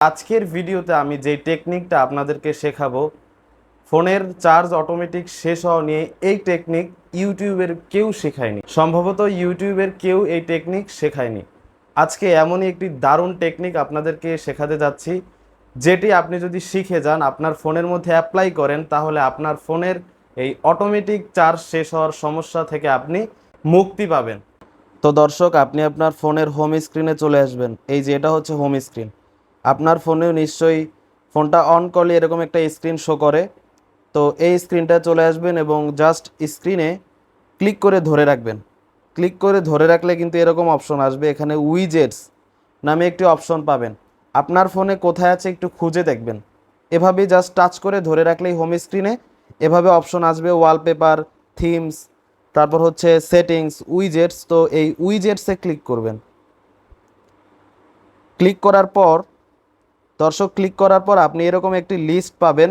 আজকের ভিডিওতে আমি যে টেকনিকটা আপনাদেরকে শেখাবো, ফোনের চার্জ অটোমেটিক শেষ হওয়া নিয়ে এই টেকনিক ইউটিউবের কেউ শেখায়নি। সম্ভবত ইউটিউবের কেউ এই টেকনিক শেখায়নি। আজকে এমনই একটি দারুণ টেকনিক আপনাদেরকে শেখাতে যাচ্ছি, যেটি আপনি যদি শিখে যান, আপনার ফোনের মধ্যে অ্যাপ্লাই করেন, তাহলে আপনার ফোনের এই অটোমেটিক চার্জ শেষ হওয়ার সমস্যা থেকে আপনি মুক্তি পাবেন। তো দর্শক, আপনি আপনার ফোনের হোম স্ক্রিনে চলে আসবেন। এই যে এটা হচ্ছে হোম স্ক্রিন আপনার ফোনেও নিশ্চয়ই ফোনটা অন করলে এরকম একটা স্ক্রিন শো করে। তো এই স্ক্রিনটা চলে আসবেন এবং জাস্ট স্ক্রিনে ক্লিক করে ধরে রাখবেন। ক্লিক করে ধরে রাখলে কিন্তু এরকম অপশন আসবে, এখানে উইজেটস নামে একটি অপশন পাবেন। আপনার ফোনে কোথায় আছে একটু খুঁজে দেখবেন। এভাবে জাস্ট টাচ করে ধরে রাখলেই হোম স্ক্রিনে এভাবে অপশন আসবে ওয়ালপেপার থিমস তারপর হচ্ছে সেটিংস উইজেটস তো এই উইজেটসে ক্লিক করবেন। ক্লিক করার পর দর্শক ক্লিক করার পর আপনি এরকম একটি লিস্ট পাবেন।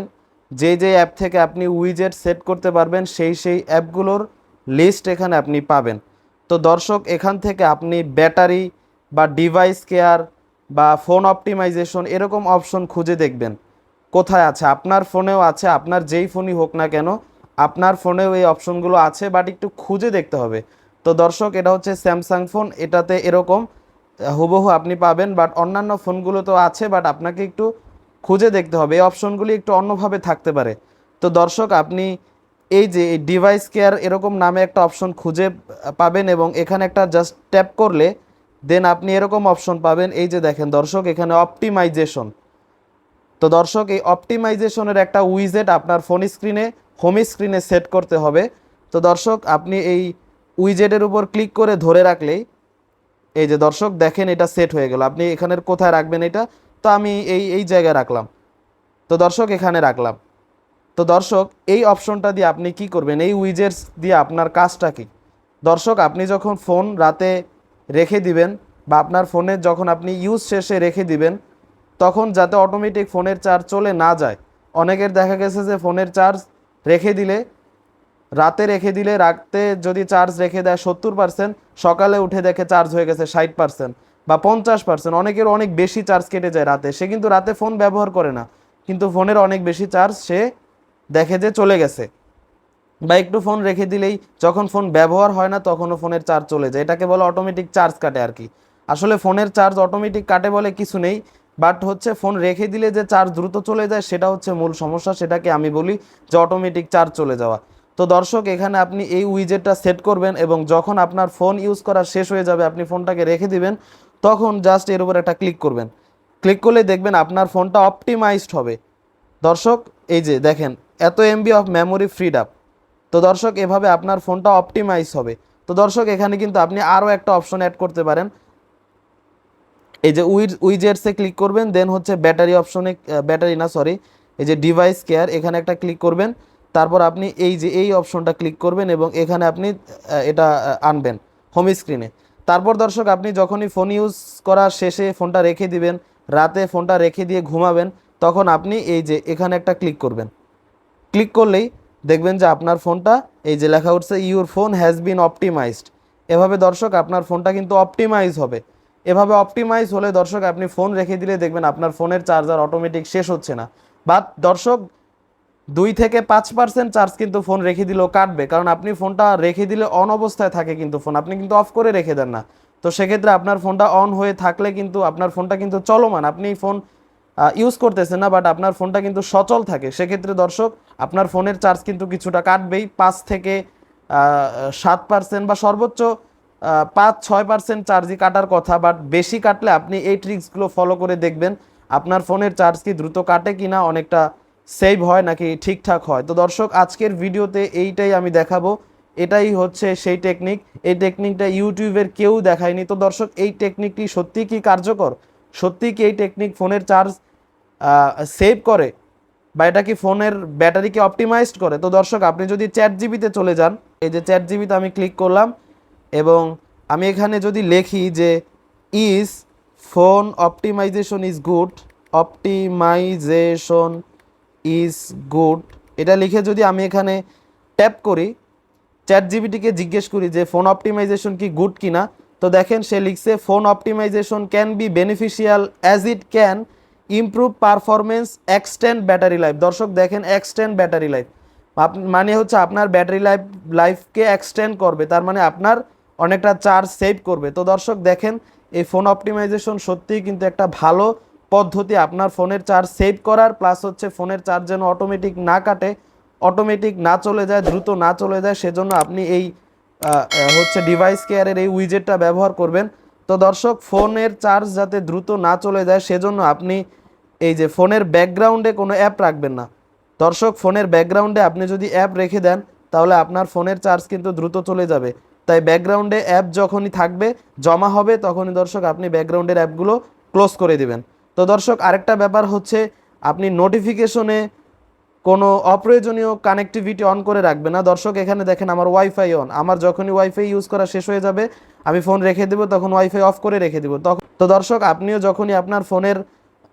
যে যে অ্যাপ থেকে আপনি উইজেট সেট করতে পারবেন, সেই সেই অ্যাপগুলোর লিস্ট এখানে আপনি পাবেন। তো দর্শক, এখান থেকে আপনি ব্যাটারি বা ডিভাইস কেয়ার বা ফোন অপটিমাইজেশন এরকম অপশন খুঁজে দেখবেন। কোথায় আছে? আপনার ফোনেও আছে, আপনার যেই ফোনই হোক না কেন, আপনার ফোনেও এই অপশনগুলো আছে বাট একটু খুঁজে দেখতে হবে। তো দর্শক, এটা হচ্ছে স্যামসাং ফোন এটাতে এরকম হুবহু আপনি পাবেন বাট অন্যান্য ফোনগুলো তো আছে বাট আপনাকে একটু খুঁজে দেখতে হবে। এই অপশনগুলি একটু অন্যভাবে থাকতে পারে। তো দর্শক, আপনি এই যে এই ডিভাইস কেয়ার এরকম নামে একটা অপশন খুঁজে পাবেন এবং এখানে একটা জাস্ট ট্যাপ করলে দেন আপনি এরকম অপশন পাবেন। এই যে দেখেন দর্শক, এখানে অপটিমাইজেশন তো দর্শক, এই অপটিমাইজেশনের একটা উইজেট আপনার ফোন স্ক্রিনে হোম স্ক্রিনে সেট করতে হবে। তো দর্শক, আপনি এই উইজেটের উপর ক্লিক করে ধরে রাখলেই এই যে দর্শক, দেখেন এটা সেট হয়ে গেল। আপনি এখানের কোথায় রাখবেন এটা? তো আমি এই এই জায়গায় রাখলাম। তো দর্শক, এখানে রাখলাম। তো দর্শক, এই অপশনটা দিয়ে আপনি কি করবেন? এই উইজেটস দিয়ে আপনার কাজটা কি? দর্শক, আপনি যখন ফোন রাতে রেখে দিবেন বা আপনার ফোনে যখন আপনি ইউজ শেষে রেখে দিবেন, তখন যাতে অটোমেটিক ফোনের চার্জ চলে না যায়। অনেকের দেখা গেছে যে ফোনের চার্জ রেখে দিলে রাতে রেখে দিলে রাতে যদি চার্জ রেখে দেয় সত্তর পার্সেন্ট সকালে উঠে দেখে চার্জ হয়ে গেছে ষাট পার্সেন্ট বা পঞ্চাশ পার্সেন্ট অনেকের অনেক বেশি চার্জ কেটে যায় রাতে, সে কিন্তু রাতে ফোন ব্যবহার করে না। কিন্তু ফোনের অনেক বেশি চার্জ সে দেখে যে চলে গেছে। বা একটু ফোন রেখে দিলেই যখন ফোন ব্যবহার হয় না, তখনও ফোনের চার্জ চলে যায়। এটাকে বলে অটোমেটিক চার্জ কাটে আর কি। আসলে ফোনের চার্জ অটোমেটিক কাটে বলে কিছু নেই বাট হচ্ছে ফোন রেখে দিলে যে চার্জ দ্রুত চলে যায়, সেটা হচ্ছে মূল সমস্যা। সেটাকে আমি বলি যে অটোমেটিক চার্জ চলে যাওয়া। তো দর্শক, এখানে আপনি এই উইজেটটা সেট করবেন এবং যখন আপনার ফোন ইউজ করা শেষ হয়ে যাবে, আপনি ফোনটাকে রেখে দিবেন, তখন জাস্ট এর উপর একটা ক্লিক করবেন। ক্লিক করলে দেখবেন আপনার ফোনটা অপটিমাইজড হবে। দর্শক, এই যে দেখেন, এত MB of memory freed up তো দর্শক, এভাবে আপনার ফোনটা অপটিমাইজ হবে। তো দর্শক, এখানে কিন্তু আপনি আরও একটা অপশন অ্যাড করতে পারেন। এই যে উইজ উইজেটসে ক্লিক করবেন দেন হচ্ছে ব্যাটারি অপশনে ব্যাটারি না সরি এই যে ডিভাইস কেয়ার এখানে একটা ক্লিক করবেন। তারপর আপনি এই যে এই অপশনটা ক্লিক করবেন এবং এখানে আপনি এটা আনবেন হোম স্ক্রিনে তারপর দর্শক, আপনি যখনই ফোন ইউজ করা শেষে ফোনটা রেখে দিবেন, রাতে ফোনটা রেখে দিয়ে ঘুমাবেন, তখন আপনি এই যে এখানে একটা ক্লিক করবেন। ক্লিক করলেই দেখবেন যে আপনার ফোনটা এই যে লেখা উঠছে your phone has been optimised এভাবে দর্শক, আপনার ফোনটা কিন্তু অপটিমাইজ হবে। এভাবে অপটিমাইজ হলে দর্শক, আপনি ফোন রেখে দিলে দেখবেন আপনার ফোনের চার্জার অটোমেটিক শেষ হচ্ছে না। বাট দর্শক দুই থেকে পাঁচ পার্সেন্ট চার্জ কিন্তু ফোন রেখে দিলেও কাটবে। কারণ আপনি ফোনটা রেখে দিলে অন অবস্থায় থাকে কিন্তু ফোন আপনি কিন্তু অফ করে রেখে দেন না। তো সেক্ষেত্রে আপনার ফোনটা অন হয়ে থাকলে কিন্তু আপনার ফোনটা কিন্তু চলমান। আপনি ফোন ইউজ করতেছেন না বাট আপনার ফোনটা কিন্তু সচল থাকে। সেক্ষেত্রে দর্শক, আপনার ফোনের চার্জ কিন্তু কিছুটা কাটবেই। পাঁচ থেকে সাত পার্সেন্ট বা সর্বোচ্চ পাঁচ, ছয় পার্সেন্ট চার্জই কাটার কথা বাট বেশি কাটলে আপনি এই ট্রিক্সগুলো ফলো করে দেখবেন। আপনার ফোনের চার্জ কি দ্রুত কাটে কিনা, অনেকটা সেভ হয় নাকি ঠিকঠাক হয়? তো দর্শক, আজকের ভিডিওতে এইটাই আমি দেখাবো। এটাই হচ্ছে সেই টেকনিক এই টেকনিকটা ইউটিউবের কেউ দেখায়নি। তো দর্শক, এই টেকনিকটি সত্যি কি কার্যকর? সত্যি কি এই টেকনিক ফোনের চার্জ সেভ করে? বা এটা কি ফোনের ব্যাটারিকে অপটিমাইজড করে? তো দর্শক, আপনি যদি চ্যাট জিবিতে চলে যান, এই যে চ্যাট জিবিতে আমি ক্লিক করলাম এবং আমি এখানে যদি লেখি যে is phone optimisation is good optimisation is good এটা লিখে যদি আমি এখানে ট্যাপ করি চ্যাট জিবিটিকে জিজ্ঞেস করি যে ফোন অপটিমাইজেশন কি গুড কিনা, তো দেখেন সে লিখছে phone optimisation can be beneficial as it can improve performance extend battery life দর্শক, দেখেন এক্সটেন্ড ব্যাটারি লাইফ মানে হচ্ছে আপনার ব্যাটারি লাইফ লাইফকে এক্সটেন্ড করবে, তার মানে আপনার অনেকটা চার্জ সেভ করবে। তো দর্শক, দেখেন এই ফোন অপটিমাইজেশন সত্যিই কিন্তু একটা ভালো পদ্ধতি আপনার ফোনের চার্জ সেভ করার, প্লাস হচ্ছে ফোনের চার্জ যেন অটোমেটিক না কাটে অটোমেটিক না চলে যায়, দ্রুত না চলে যায়, সেজন্য আপনি এই হচ্ছে ডিভাইস কেয়ারের এই উইজেটটা ব্যবহার করবেন। তো দর্শক, ফোনের চার্জ যাতে দ্রুত না চলে যায়, সেজন্য আপনি এই যে ফোনের ব্যাকগ্রাউন্ডে কোনো অ্যাপ রাখবেন না। দর্শক, ফোনের ব্যাকগ্রাউন্ডে আপনি যদি অ্যাপ রেখে দেন, তাহলে আপনার ফোনের চার্জ কিন্তু দ্রুত চলে যাবে। তাই ব্যাকগ্রাউন্ডে অ্যাপ যখনই থাকবে, জমা হবে, তখনই দর্শক আপনি ব্যাকগ্রাউন্ডের অ্যাপগুলো ক্লোজ করে দিবেন। তো দর্শক, আরেকটা ব্যাপার হচ্ছে আপনি নোটিফিকেশনে কোনো অপ্রয়োজনীয় কানেক্টিভিটি অন করে রাখবে না। দর্শক, এখানে দেখেন আমার ওয়াইফাই অন আমার যখনই ওয়াইফাই ইউজ করা শেষ হয়ে যাবে, আমি ফোন রেখে দেবো, তখন ওয়াইফাই অফ করে রেখে দেবো। তখন তো দর্শক, আপনিও যখনই আপনার ফোনের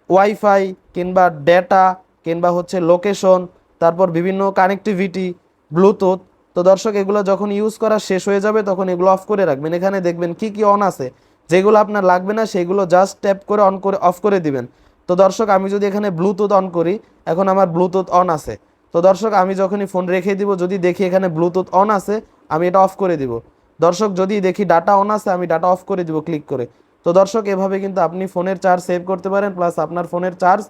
ওয়াইফাই কিংবা ডেটা কিংবা হচ্ছে লোকেশন তারপর বিভিন্ন কানেক্টিভিটি ব্লুটুথ তো দর্শক, এগুলো যখন ইউজ করা শেষ হয়ে যাবে, তখন এগুলো অফ করে রাখবেন। এখানে দেখবেন কি কি অন আছে? যেগুলো আপনার লাগবে না, সেগুলো জাস্ট ট্যাপ করে অন করে অফ করে দিবেন। তো দর্শক, আমি যদি এখানে ব্লুটুথ অন করি, এখন আমার ব্লুটুথ অন আছে। তো দর্শক, আমি যখনই ফোন রেখে দিব, যদি দেখি এখানে ব্লুটুথ অন আছে, আমি এটা অফ করে দিব। দর্শক, যদি দেখি ডাটা অন আছে, আমি ডাটা অফ করে দিব ক্লিক করে। তো দর্শক, এভাবে কিন্তু আপনি ফোনের চার্জ সেভ করতে পারেন প্লাস আপনার ফোনের চার্জ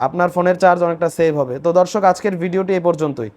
আপনার ফোনের চার্জ অনেকটা সেভ হবে। তো দর্শক, আজকের ভিডিওটি এ পর্যন্তই।